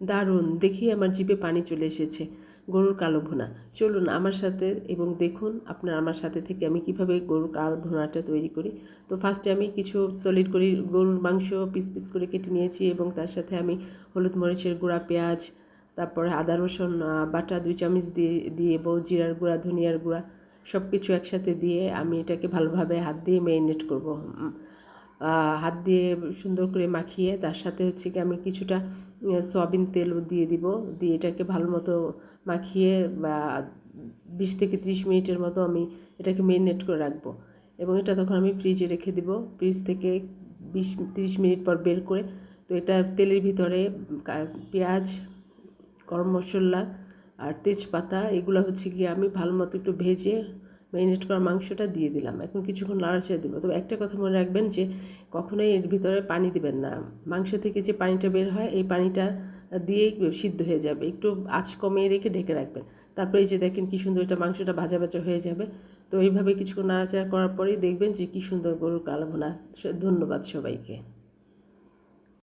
দারুণ দেখি আমার জিভে পানি চলে এসেছে, গরুর কালো ভুনা। চলুন আমার সাথে এবং দেখুন আপনার আমার সাথে থেকে আমি কীভাবে গরুর কালো ভুনাটা তৈরি করি। তো ফার্স্টে আমি কিছু সলিড করি, গরুর মাংস পিস পিস করে কেটে নিয়েছি এবং তার সাথে আমি হলুদ মরিচের গুঁড়া, পেঁয়াজ, তারপরে আদা, রসুন বাটা দুই চামচ দিয়ে দিয়ে দেবো, জিরার গুঁড়া, ধনিয়ার গুঁড়া সব কিছু একসাথে দিয়ে আমি এটাকে ভালোভাবে হাত দিয়ে ম্যারিনেট করব। হাত দিয়ে সুন্দর করে মাখিয়ে তার সাথে হচ্ছে কি আমি কিছুটা সয়াবিন তেলও দিয়ে দিব। দিয়ে এটাকে ভালো মতো মাখিয়ে বা বিশ থেকে ত্রিশ মিনিটের মতো আমি এটাকে মেরিনেট করে রাখব। এবং এটা তখন আমি ফ্রিজে রেখে দিব। ফ্রিজ থেকে বিশ, ত্রিশ মিনিট পর বের করে তো এটা তেলের ভিতরে পেঁয়াজ, গরম মশলা আর তেজপাতা এগুলো হচ্ছে গিয়ে আমি ভালো মতো একটু ভেজে ম্যারিনেট করা মাংসটা দিয়ে দিলাম। এখন কিছুক্ষণ নাড়াচাড়া দেবো। তবে একটা কথা মনে রাখবেন যে, কখনোই এর ভিতরে পানি দিবেন না। মাংস থেকে যে পানিটা বের হয়, এই পানিটা দিয়েই সিদ্ধ হয়ে যাবে। একটু আঁচ কমিয়ে রেখে ঢেকে রাখবেন। তারপরে এই যে দেখেন কি সুন্দর এটা মাংসটা ভাজা ভাজা হয়ে যাবে। তো এইভাবে কিছুক্ষণ নাড়াচাড়া করার পরেই দেখবেন যে কি সুন্দর গরুর কালো ধন্যবাদ সবাইকে।